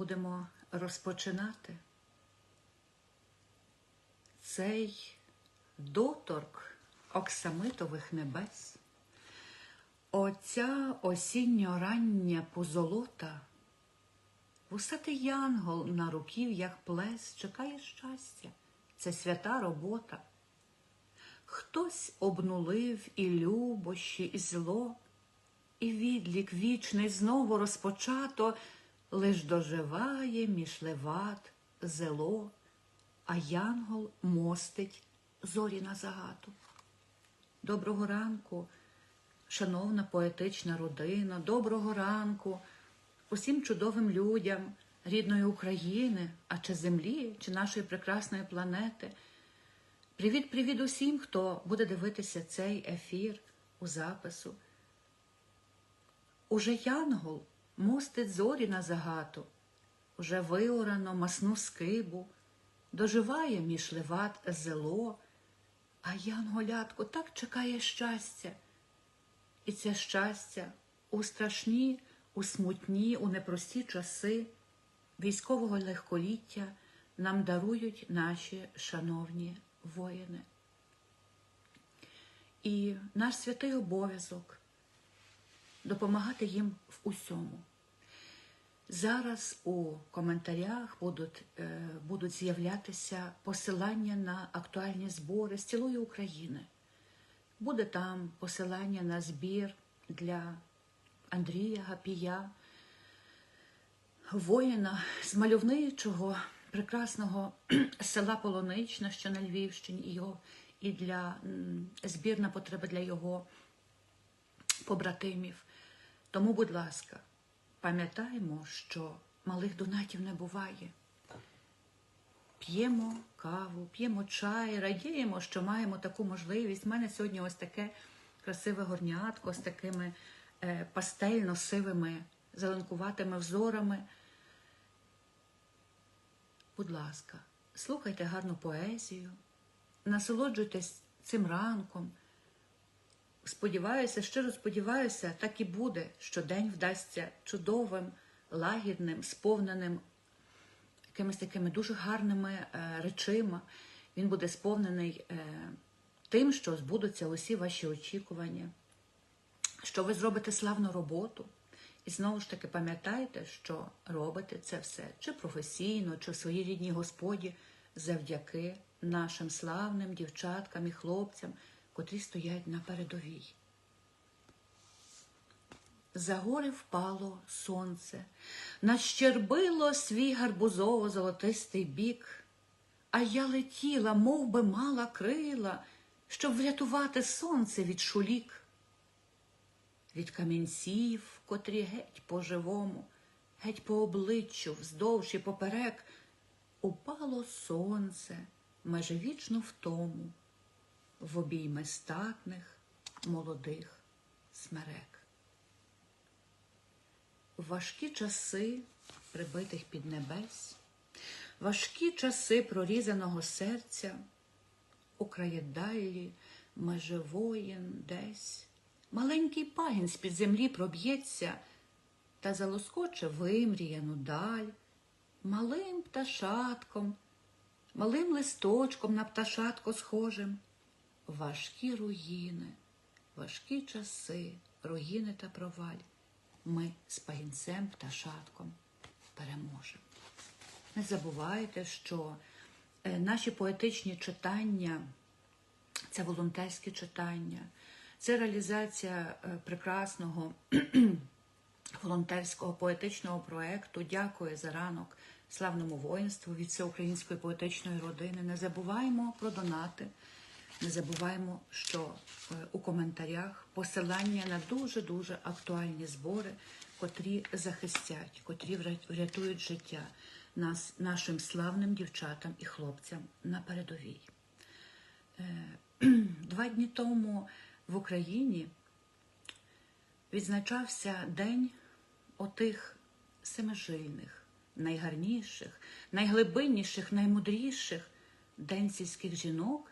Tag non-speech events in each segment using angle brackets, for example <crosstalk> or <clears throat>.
будемо розпочинати. Цей доторк оксамитових небес, оця осінньо-рання позолота, вусатий янгол на руків'ях плес чекає щастя, це свята робота. Хтось обнулив і любощі, і зло, і відлік вічний знову розпочато, лиш доживає між леват зело, а янгол мостить зорі на загату. Доброго ранку, шановна поетична родина, доброго ранку усім чудовим людям рідної України, а чи землі, чи нашої прекрасної планети. Привіт, привіт усім, хто буде дивитися цей ефір у запису. Уже янгол мостить зорі на загату, уже виорано масну скибу, доживає між леват зело, а янголятко так чекає щастя. І це щастя у страшні, у смутні, у непрості часи військового легколіття нам дарують наші шановні воїни. І наш святий обов'язок допомагати їм в усьому. Зараз у коментарях будуть, е, будуть з'являтися посилання на актуальні збори з цілої України. Буде там посилання на збір для Андрія Гапія, воїна з мальовничого прекрасного <clears throat> села Полонична, що на Львівщині, його, і для збір на для його побратимів. Тому, будь ласка, пам'ятаємо, що малих донатів не буває. П'ємо каву, п'ємо чай, радіємо, що маємо таку можливість. У мене сьогодні ось таке красиве горнятко з такими е, пастельно-сивими, зеленкуватими взорами. Будь ласка, слухайте гарну поезію, насолоджуйтесь цим ранком. Сподіваюся, щиро сподіваюся, так і буде, що день вдасться чудовим, лагідним, сповненим якимись такими дуже гарними е, речима. Він буде сповнений е, тим, що збудуться усі ваші очікування, що ви зробите славну роботу. І знову ж таки пам'ятайте, що робите це все чи професійно, чи в своїй рідній господі завдяки нашим славним дівчаткам і хлопцям, котрі стоять на передовій. За гори впало сонце, нащербило свій гарбузово-золотистий бік, а я летіла, мов би мала крила, щоб врятувати сонце від шулік, від камінців, котрі геть по живому, геть по обличчю, вздовж і поперек, упало сонце майже вічно в тому, в обійми статних молодих смерек. Важкі часи прибитих під небес, важкі часи прорізаного серця, у краєдайлі меже воїн десь, маленький пагін з-під землі проб'ється та залоскоче вимріяну даль, малим пташатком, малим листочком на пташатко схожим, важкі руїни, важкі часи, руїни та проваль ми з пагінцем, пташатком переможемо. Не забувайте, що е, наші поетичні читання це волонтерські читання, це реалізація е, прекрасного <clears throat> волонтерського поетичного проєкту. Дякую за ранок славному воїнству від всеукраїнської поетичної родини. Не забуваємо про донати. Не забуваємо, що е, у коментарях посилання на дуже-дуже актуальні збори, котрі захистять, котрі врятують життя нас, нашим славним дівчатам і хлопцям на передовій. Е, <clears throat> Два дні тому в Україні відзначався День отих семижильних, найгарніших, найглибинніших, наймудріших День сільських жінок.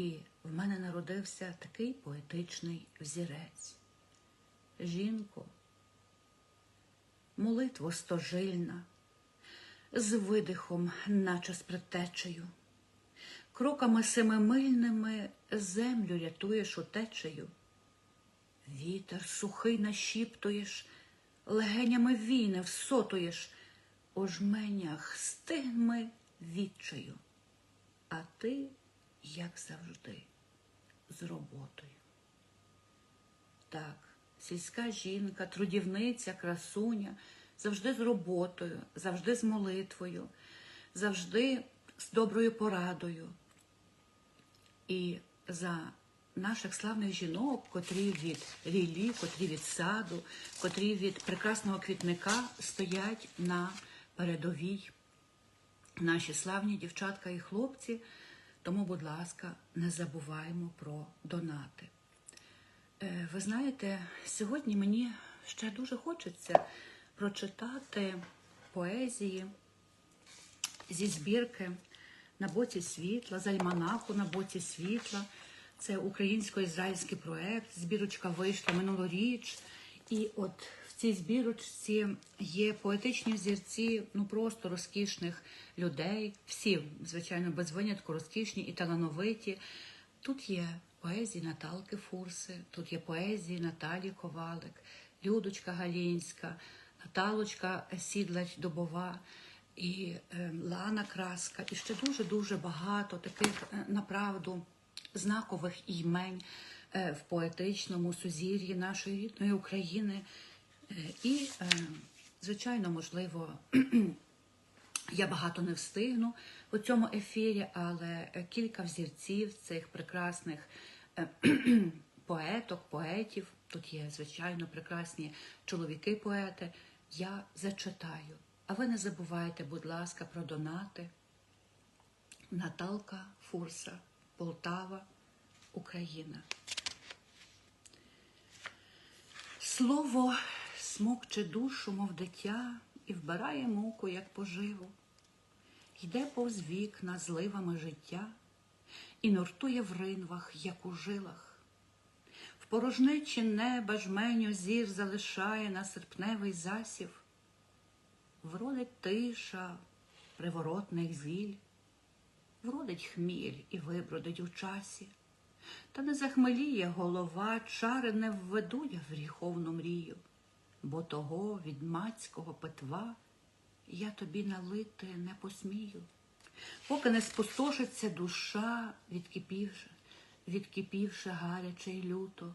І в мене народився такий поетичний взірець. Жінко, молитво стожильна, з видихом, наче з предтечею. Кроками семимильними землю рятуєш утечею. Вітер сухий нашіптуєш, легенями війни всотуєш, у жменях стигми відчаю. А ти, як завжди, з роботою. Так, сільська жінка, трудівниця, красуня, завжди з роботою, завжди з молитвою, завжди з доброю порадою. І за наших славних жінок, котрі від рілі, котрі від саду, котрі від прекрасного квітника стоять на передовій. Наші славні дівчатка і хлопці. Тому, будь ласка, не забуваємо про донати. Е, Ви знаєте, сьогодні мені ще дуже хочеться прочитати поезії зі збірки на боці світла, з на боці світла. Це українсько-ізраїльський проект. Збірочка вийшла минулоріч. І от цій збірочці є поетичні зірці, ну просто розкішних людей. Всі, звичайно, без винятку розкішні і талановиті. Тут є поезії Наталки Фурси, тут є поезії Наталі Ковалик, Людочка Галінська, Наталочка Сідлач Добова і е, Лана Краска, і ще дуже-дуже багато таких е, направду знакових імень е, в поетичному сузір'ї нашої рідної України. Е, І, е, звичайно, можливо, <clears throat> я багато не встигну у цьому ефірі, але кілька взірців цих прекрасних е, <clears throat> поеток, поетів. Тут є, звичайно, прекрасні чоловіки-поети. Я зачитаю. А ви не забувайте, будь ласка, про донати. Наталка Фурса, Полтава, Україна. Слово смокче душу, мов дитя, і вбирає муку, як поживу. Йде повз вікна зливами життя і нуртує в ринвах, як у жилах. В порожнечі неба жменю зір залишає на серпневий засів. Вродить тиша приворотних зіль, вродить хміль і вибродить у часі. Та не захмеліє голова, чари не введу я в гріховну мрію, бо того від мацького петва я тобі налити не посмію. Поки не спустошиться душа, відкипівши, відкипівши гаряче й люто,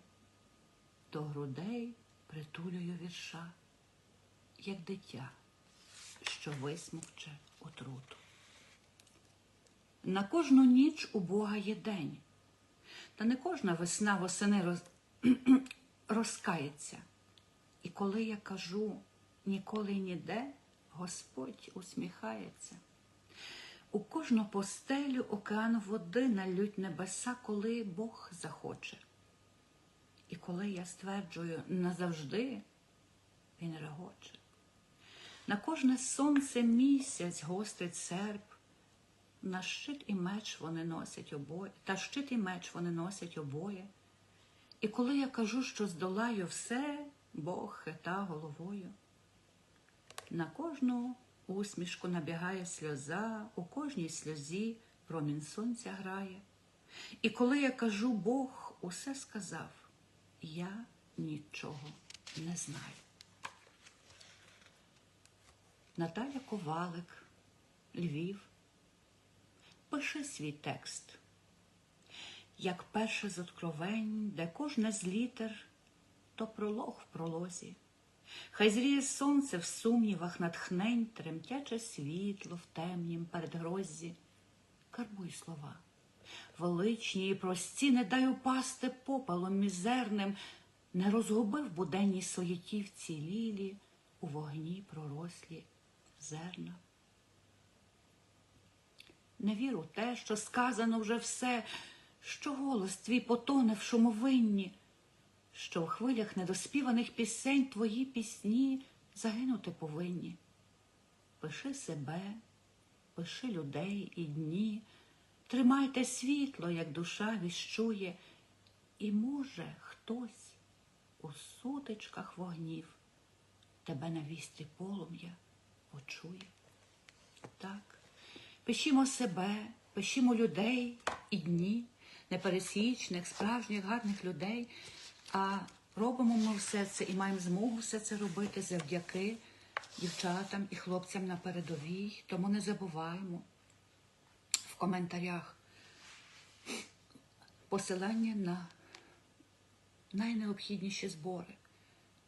до грудей притулюю вірша, як дитя, що висмокче отруту. На кожну ніч у Бога є день. Та не кожна весна восени роз... <clears throat> розкається. І коли я кажу ніколи ніде, Господь усміхається. У кожну постелю океан води налють небеса, коли Бог захоче. І коли я стверджую назавжди, він регоче. На кожне сонце місяць гострить серп, на щит і меч вони носять обоє, та щит і меч вони носять обоє. І коли я кажу, що здолаю все, Бог хита головою. На кожну усмішку набігає сльоза, у кожній сльозі промінь сонця грає. І коли я кажу, Бог усе сказав, я нічого не знаю. Наталя Ковалик, Львів. Пиши свій текст, як перше з откровень, де кожне з літер то пролог в пролозі. Хай зріє сонце в сумнівах натхнень, тремтяче світло в темнім передгроззі. Карбуй слова, величні і прості, не дай упасти попелом мізерним, не розгубив буденній суєті в цілілі, у вогні пророслі зерна. Не віру в те, що сказано вже все, що голос твій потоне в шумовинні, що в хвилях недоспіваних пісень твої пісні загинути повинні. Пиши себе, пиши людей і дні, тримайте світло, як душа віщує, і, може, хтось у сутичках вогнів тебе на вістрі полум'я почує. Так. Пишімо себе, пишімо людей і дні, непересічних, справжніх, гарних людей. А робимо ми все це і маємо змогу все це робити завдяки дівчатам і хлопцям на передовій. Тому не забуваємо в коментарях посилання на найнеобхідніші збори.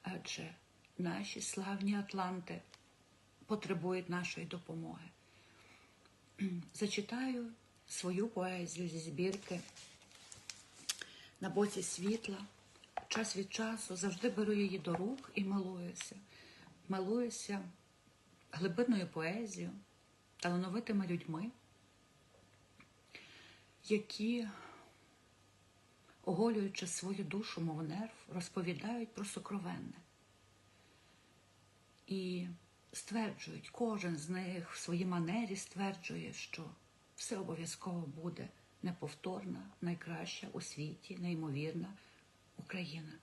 Адже наші славні Атланти потребують нашої допомоги. Зачитаю свою поезію зі збірки на боці світла. Час від часу завжди беру її до рук і милуюся. Милуюся глибинною поезією, талановитими людьми, які, оголюючи свою душу, мов нерв, розповідають про сокровенне. І стверджують, кожен з них в своїй манері стверджує, що все обов'язково буде неповторна, найкраща у світі, неймовірна Україна.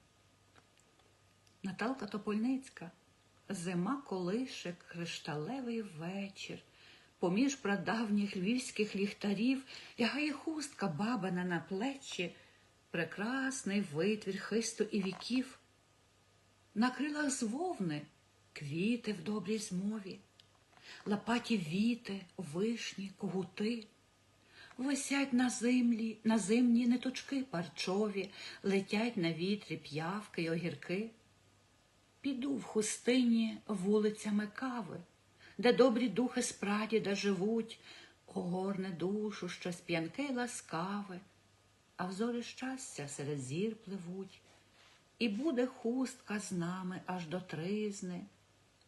Наталка Топольницька. Зима колише, кришталевий вечір. Поміж прадавніх львівських ліхтарів лягає хустка бабина на плечі, прекрасний витвір хисту і віків. На крилах з вовни квіти в добрій змові, лопаті віти, вишні, когути. Висять на землі, на зимні ниточки парчові, летять на вітрі п'явки й огірки. Піду в хустині вулицями кави, де добрі духи з прадіда живуть, огорне душу щось п'янке й ласкаве, а взори щастя серед зір пливуть. І буде хустка з нами аж до тризни,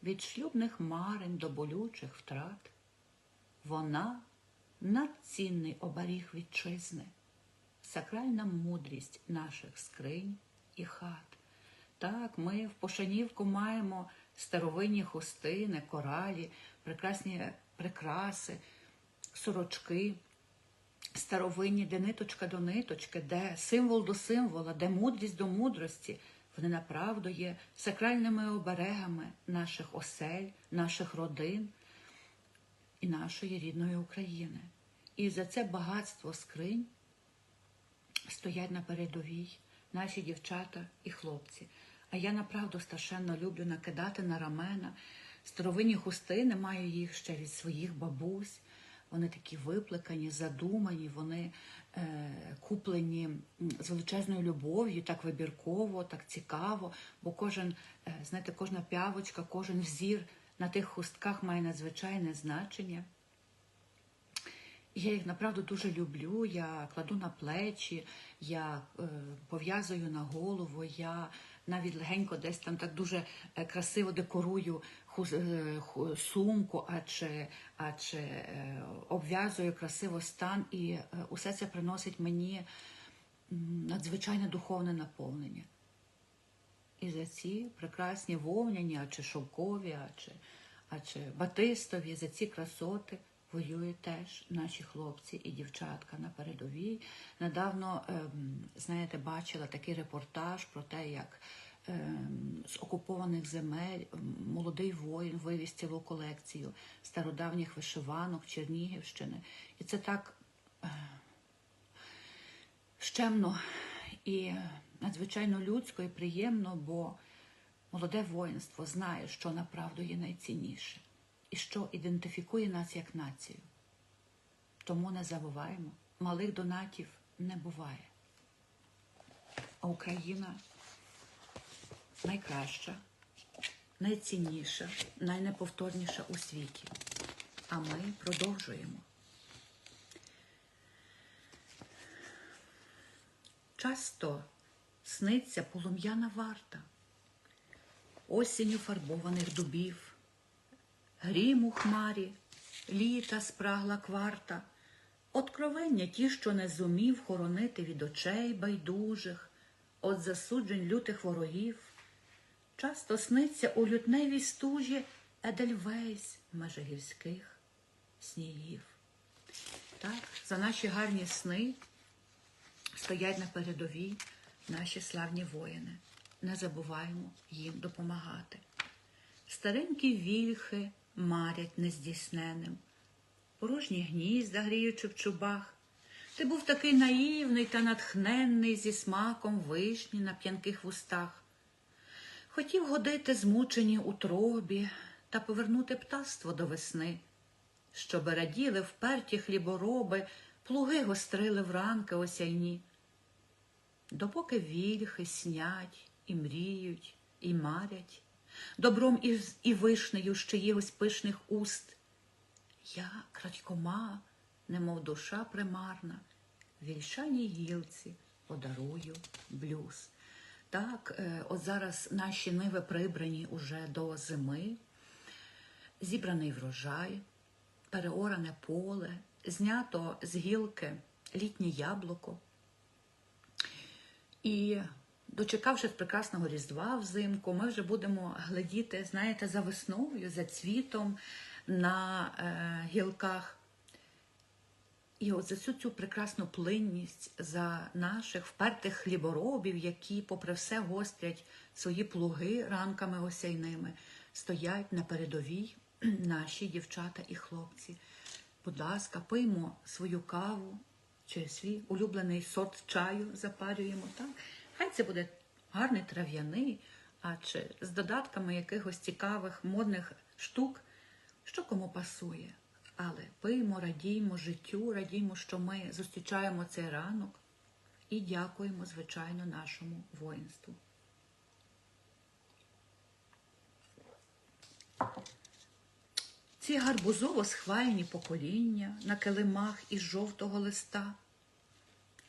від шлюбних марень до болючих втрат. Вона надцінний оберіг вітчизни, сакральна мудрість наших скринь і хат. Так, ми в Пошанівку маємо старовинні хустини, коралі, прекрасні прикраси, сорочки, старовинні, де ниточка до ниточки, де символ до символа, де мудрість до мудрості. Вони направду є сакральними оберегами наших осель, наших родин і нашої рідної України. І за це багатство скринь стоять на передовій наші дівчата і хлопці. А я направду страшенно люблю накидати на рамена. Старовинні хустини маю їх ще від своїх бабусь. Вони такі виплекані, задумані, вони е, куплені з величезною любов'ю, так вибірково, так цікаво, бо кожен, е, знаєте, кожна п'явочка, кожен взір на тих хустках має надзвичайне значення. Я їх направду дуже люблю. Я кладу на плечі, я е, пов'язую на голову, я навіть легенько десь там так дуже е, красиво декорую ху, е, ху, сумку, адже, адже е, обв'язую красиво стан, і е, усе це приносить мені надзвичайне духовне наповнення. І за ці прекрасні вовняні, а чи шовкові, а чи, а чи батистові, за ці красоти воюють теж наші хлопці і дівчатка на передовій. Недавно, ем, знаєте, бачила такий репортаж про те, як ем, з окупованих земель ем, молодий воїн вивіз цілу колекцію стародавніх вишиванок Чернігівщини. І це так е, щемно і надзвичайно людсько і приємно, бо молоде воїнство знає, що направду є найцінніше і що ідентифікує нас як націю. Тому не забуваємо, малих донатів не буває. А Україна найкраща, найцінніша, найнеповторніша у світі. А ми продовжуємо. Часто сниться полум'яна варта, осінню фарбованих дубів, грім у хмарі, літа спрагла кварта, откровення ті, що не зумів хоронити від очей байдужих, от засуджень лютих ворогів. Часто сниться у лютневій стужі Едельвейс межигірських снігів. Так, за наші гарні сни стоять на передовій наші славні воїни. Не забуваємо їм допомагати. Старенькі вільхи марять нездійсненим, порожні гнізда, гріючи в чубах. Ти був такий наївний та натхненний зі смаком вишні на п'янких вустах. Хотів годити змучені утробі та повернути птаство до весни, щоби раділи вперті хлібороби, плуги гострили вранки осяйні. Допоки вільхи снять і мріють, і марять, добром і, вишнею з чиїгось пишних уст. Я, крадькома, немов душа примарна, вільшаній гілці подарую блюз. Так, е, от зараз наші ниви прибрані уже до зими, зібраний врожай, переоране поле, знято з гілки літнє яблуко. І дочекавшись прекрасного Різдва взимку, ми вже будемо глядіти, знаєте, за весною, за цвітом на е, гілках. І от за всю цю прекрасну плинність, за наших впертих хліборобів, які, попри все, гострять свої плуги ранками осяйними, стоять на передовій <clears throat> наші дівчата і хлопці. Будь ласка, пиймо свою каву чи свій улюблений сорт чаю запарюємо. Так? Хай це буде гарний трав'яний, а чи з додатками якихось цікавих модних штук, що кому пасує. Але пиймо, радіймо життю, радіймо, що ми зустрічаємо цей ранок і дякуємо, звичайно, нашому воїнству. Ці гарбузово схвальні покоління на килимах із жовтого листа.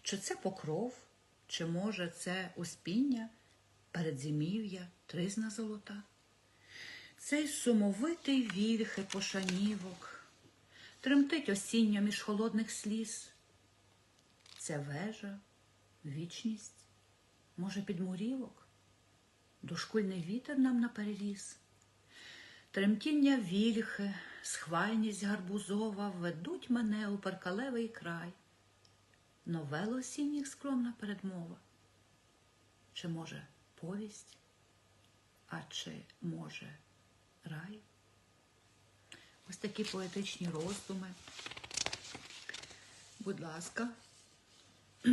Чи це покров, чи може це успіння, передзимів'я, тризна золота? Цей сумовитий вільхи пошанівок тремтить осіння між холодних сліз. Це вежа, вічність, може, підмурівок, дошкульний вітер нам напереліз. Тремтіння вільхи, схвальність гарбузова ведуть мене у перкалевий край. Новел осінніх скромна передмова. Чи може повість, а чи може рай? Ось такі поетичні роздуми. Будь ласка, <clears throat>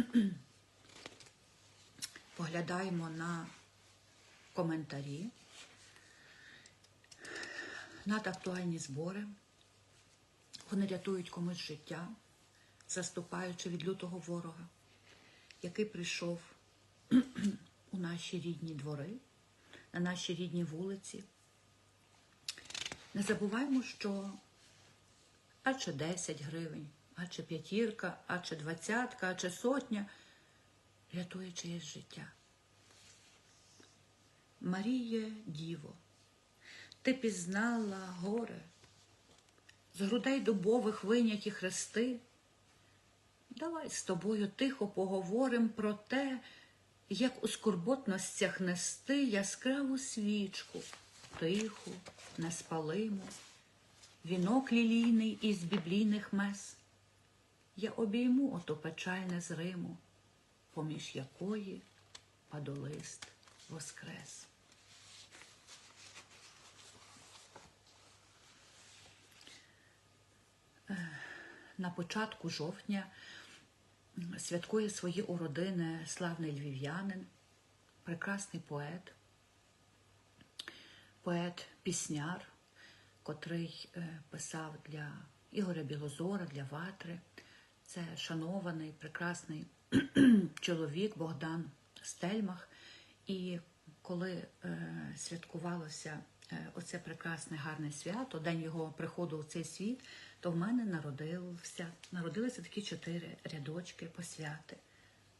поглядаємо на коментарі, надактуальні збори. Вони рятують комусь життя, заступаючи від лютого ворога, який прийшов у наші рідні двори, на наші рідні вулиці. Не забуваємо, що а чи 10 гривень, а чи п'ятірка, а чи двадцятка, а чи сотня рятує чиєсь життя. Маріє Діво, ти пізнала горе, з грудей дубових виняті хрести. Давай з тобою тихо поговорим про те, як у скорботностях нести яскраву свічку тиху, неспалиму, вінок лілійний із біблійних мес. Я обійму ото печальне з Риму, поміж якої падолист воскрес. На початку жовтня святкує свої уродини славний львів'янин, прекрасний поет поет-пісняр, котрий е, писав для Ігоря Білозора, для Ватри. Це шанований, прекрасний <clears throat> чоловік Богдан Стельмах. І коли е, святкувалося е, оце прекрасне гарне свято, день його приходу у цей світ, то в мене народився, народилися такі чотири рядочки посвяти.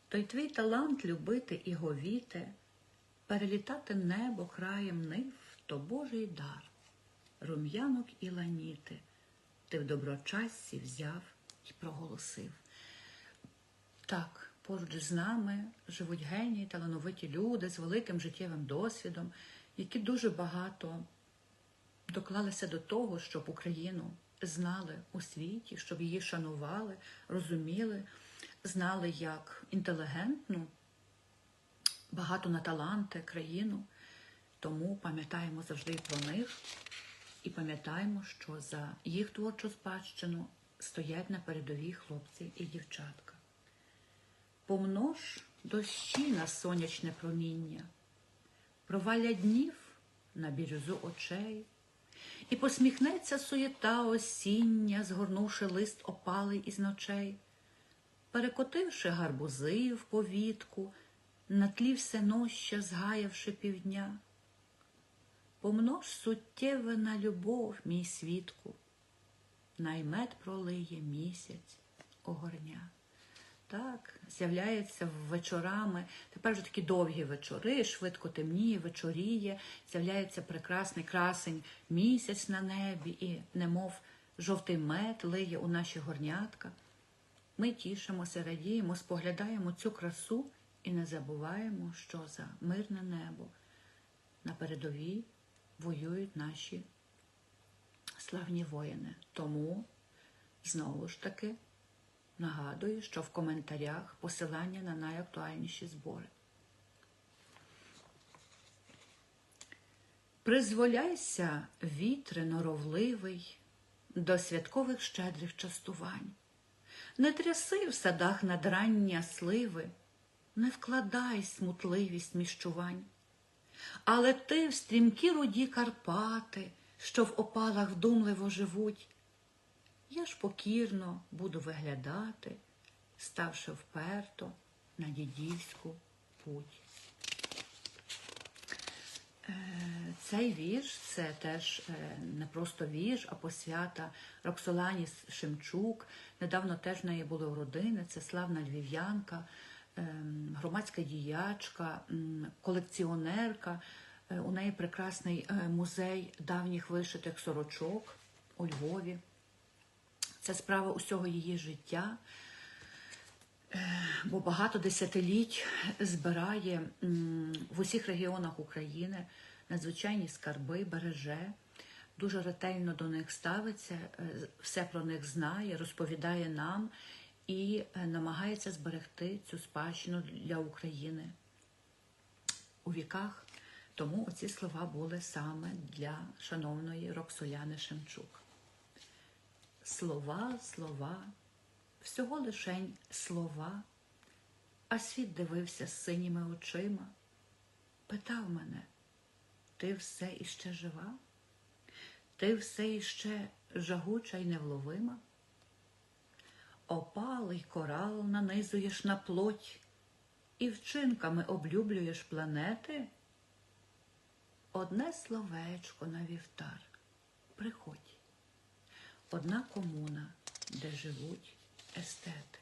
Той твій талант любити і говіти, перелітати небо краєм нив то Божий дар, рум'янок і ланіти, ти в доброчасці взяв і проголосив. Так, поруч з нами живуть генії, талановиті люди з великим життєвим досвідом, які дуже багато доклалися до того, щоб Україну знали у світі, щоб її шанували, розуміли, знали як інтелігентну, багато на таланти країну. Тому пам'ятаємо завжди про них і пам'ятаємо, що за їх творчу спадщину стоять на передовій хлопці і дівчатка. Помнож дощі на сонячне проміння, проваля днів на бірюзу очей, і посміхнеться суєта осіння, згорнувши лист опалий із ночей, перекотивши гарбузи в повітку, на тлі всеноща згаявши півдня. Помнож суттєве на любов, мій свідку, наймет пролиє місяць огорня. Так, з'являється вечорами, тепер вже такі довгі вечори, швидко темніє, вечоріє, з'являється прекрасний красень місяць на небі і, немов жовтий мед лиє у наші горнятка. Ми тішимося, радіємо, споглядаємо цю красу і не забуваємо, що за мирне небо на передовій воюють наші славні воїни. Тому, знову ж таки, нагадую, що в коментарях посилання на найактуальніші збори. Призволяйся, вітре норовливий, до святкових щедрих частувань. Не тряси в садах надрання сливи, не вкладай смутливість міщувань. Але ти в стрімкі руді Карпати, що в опалах вдумливо живуть, я ж покірно буду виглядати, ставши вперто на дідівську путь. Е, Цей вірш це теж е, не просто вірш, а посвята Роксолані Шемчук. Недавно теж в неї були родини. Це славна львів'янка, ем, громадська діячка, колекціонерка. Е, У неї прекрасний музей давніх вишитих сорочок у Львові. Це справа усього її життя бо багато десятиліть збирає в усіх регіонах України надзвичайні скарби, береже, дуже ретельно до них ставиться, е, все про них знає, розповідає нам і е, намагається зберегти цю спадщину для України у віках. Тому оці слова були саме для шановної Роксоляни Шемчук. Слова, слова, всього лишень слова, а світ дивився синіми очима, питав мене, ти все іще жива? Ти все іще жагуча й невловима? Опалий корал нанизуєш на плоть і вчинками облюблюєш планети? Одне словечко на вівтар, приходь одна комуна, де живуть естети.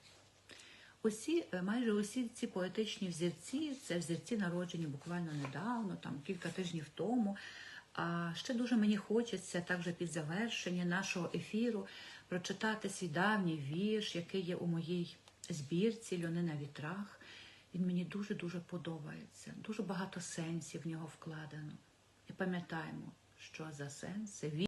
Усі, е, майже усі ці поетичні взірці, це взірці народжені буквально недавно, там кілька тижнів тому. А ще дуже мені хочеться також під завершення нашого ефіру прочитати свій давній вірш, який є у моїй збірці Льони на вітрах. Він мені дуже-дуже подобається. Дуже багато сенсів в нього вкладено. І пам'ятаємо, що за сенси